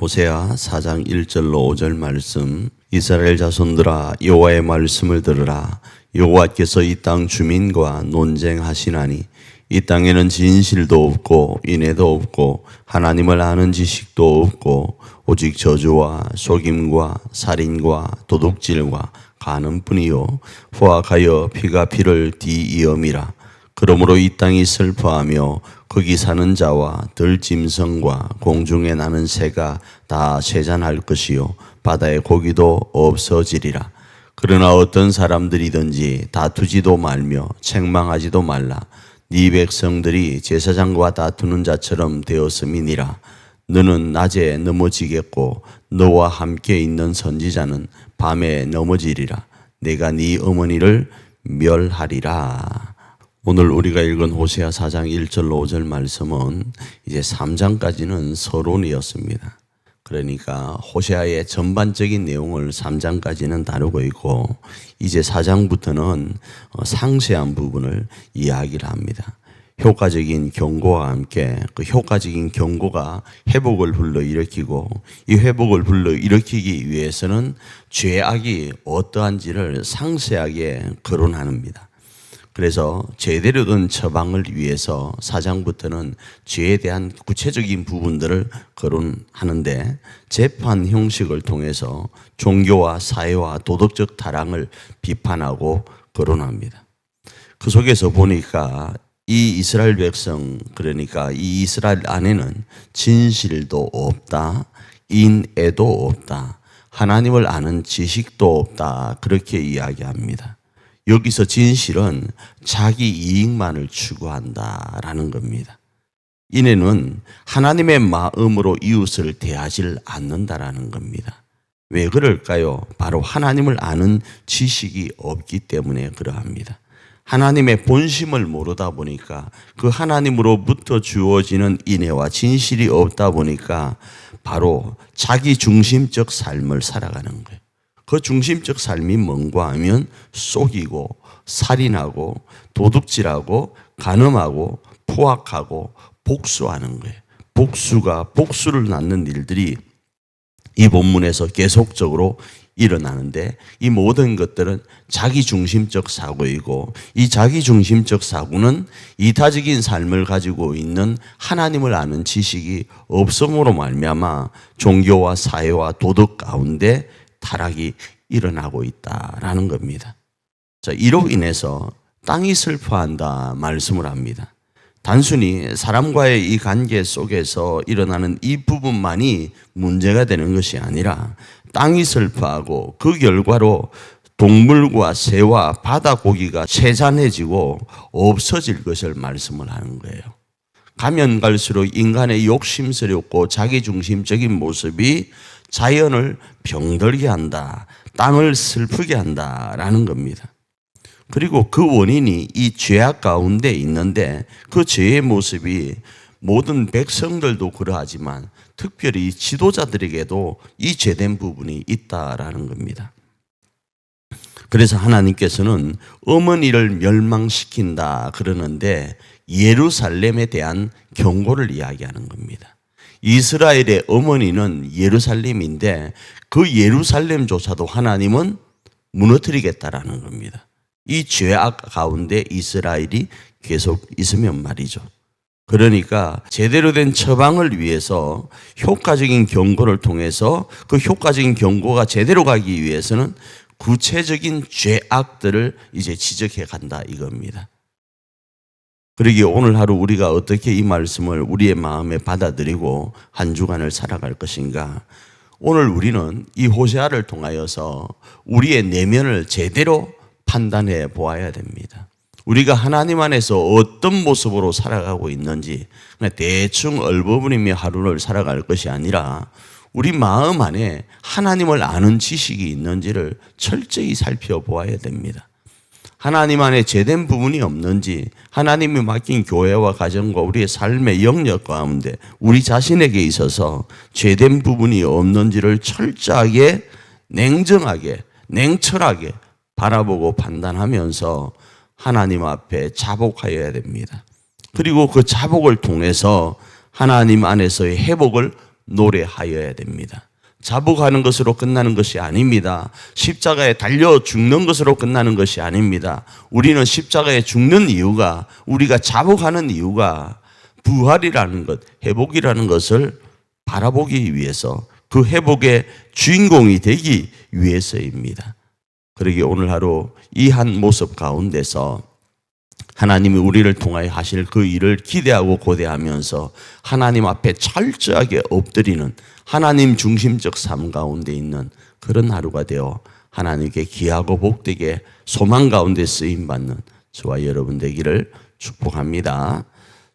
호세아 4장 1절로 5절 말씀. 이스라엘 자손들아 여호와의 말씀을 들으라. 여호와께서 이 땅 주민과 논쟁하시나니 이 땅에는 진실도 없고 인애도 없고 하나님을 아는 지식도 없고 오직 저주와 속임과 살인과 도둑질과 가는뿐이요. 포악하여 피가 피를 뒤이엄이라. 그러므로 이 땅이 슬퍼하며 거기 사는 자와 들짐승과 공중에 나는 새가 다 세잔할 것이요 바다의 고기도 없어지리라. 그러나 어떤 사람들이든지 다투지도 말며 책망하지도 말라. 네 백성들이 제사장과 다투는 자처럼 되었음이니라. 너는 낮에 넘어지겠고 너와 함께 있는 선지자는 밤에 넘어지리라. 내가 네 어머니를 멸하리라. 오늘 우리가 읽은 호세아 4장 1절로 5절 말씀은 이제 3장까지는 서론이었습니다. 그러니까 호세아의 전반적인 내용을 3장까지는 다루고 있고 이제 4장부터는 어, 상세한 부분을 이야기를 합니다. 효과적인 경고와 함께 그 효과적인 경고가 회복을 불러일으키고 이 회복을 불러일으키기 위해서는 죄악이 어떠한지를 상세하게 거론합니다. 그래서 제대로 된 처방을 위해서 사장부터는 죄에 대한 구체적인 부분들을 거론하는데 재판 형식을 통해서 종교와 사회와 도덕적 타락을 비판하고 거론합니다. 그 속에서 보니까 이 이스라엘 백성 그러니까 이 이스라엘 안에는 진실도 없다, 인애도 없다, 하나님을 아는 지식도 없다 그렇게 이야기합니다. 여기서 진실은 자기 이익만을 추구한다라는 겁니다. 이내는 하나님의 마음으로 이웃을 대하질 않는다라는 겁니다. 왜 그럴까요? 바로 하나님을 아는 지식이 없기 때문에 그러합니다. 하나님의 본심을 모르다 보니까 그 하나님으로부터 주어지는 인애와 진실이 없다 보니까 바로 자기 중심적 삶을 살아가는 거예요. 그 중심적 삶이 뭔가 하면 속이고 살인하고 도둑질하고 간음하고 포악하고 복수하는 거예요. 복수가 복수를 낳는 일들이 이 본문에서 계속적으로 일어나는데 이 모든 것들은 자기 중심적 사고이고 이 자기 중심적 사고는 이타적인 삶을 가지고 있는 하나님을 아는 지식이 없음으로 말미암아 종교와 사회와 도덕 가운데 타락이 일어나고 있다라는 겁니다. 자, 이로 인해서 땅이 슬퍼한다 말씀을 합니다. 단순히 사람과의 이 관계 속에서 일어나는 이 부분만이 문제가 되는 것이 아니라 땅이 슬퍼하고 그 결과로 동물과 새와 바다 고기가 세잔해지고 없어질 것을 말씀을 하는 거예요. 가면 갈수록 인간의 욕심스럽고 자기중심적인 모습이 자연을 병들게 한다. 땅을 슬프게 한다라는 겁니다. 그리고 그 원인이 이 죄악 가운데 있는데 그 죄의 모습이 모든 백성들도 그러하지만 특별히 지도자들에게도 이 죄된 부분이 있다라는 겁니다. 그래서 하나님께서는 어머니를 멸망시킨다 그러는데 예루살렘에 대한 경고를 이야기하는 겁니다. 이스라엘의 어머니는 예루살렘인데 그 예루살렘조차도 하나님은 무너뜨리겠다라는 겁니다. 이 죄악 가운데 이스라엘이 계속 있으면 말이죠. 그러니까 제대로 된 처방을 위해서 효과적인 경고를 통해서 그 효과적인 경고가 제대로 가기 위해서는 구체적인 죄악들을 이제 지적해 간다 이겁니다. 그러기 오늘 하루 우리가 어떻게 이 말씀을 우리의 마음에 받아들이고 한 주간을 살아갈 것인가? 오늘 우리는 이 호세아를 통하여서 우리의 내면을 제대로 판단해 보아야 됩니다. 우리가 하나님 안에서 어떤 모습으로 살아가고 있는지 대충 얼버무리며 하루를 살아갈 것이 아니라 우리 마음 안에 하나님을 아는 지식이 있는지를 철저히 살펴보아야 됩니다. 하나님 안에 제된 부분이 없는지 하나님이 맡긴 교회와 가정과 우리의 삶의 영역 가운데 우리 자신에게 있어서 제된 부분이 없는지를 철저하게 냉정하게 냉철하게 바라보고 판단하면서 하나님 앞에 자복하여야 됩니다. 그리고 그 자복을 통해서 하나님 안에서의 회복을 노래하여야 됩니다. 자복하는 것으로 끝나는 것이 아닙니다. 십자가에 달려 죽는 것으로 끝나는 것이 아닙니다. 우리는 십자가에 죽는 이유가 우리가 자복하는 이유가 부활이라는 것, 회복이라는 것을 바라보기 위해서 그 회복의 주인공이 되기 위해서입니다. 그러기 오늘 하루 이 한 모습 가운데서 하나님이 우리를 통하여 하실 그 일을 기대하고 고대하면서 하나님 앞에 철저하게 엎드리는 하나님 중심적 삶 가운데 있는 그런 하루가 되어 하나님께 귀하고 복되게 소망 가운데 쓰임 받는 저와 여러분 되기를 축복합니다.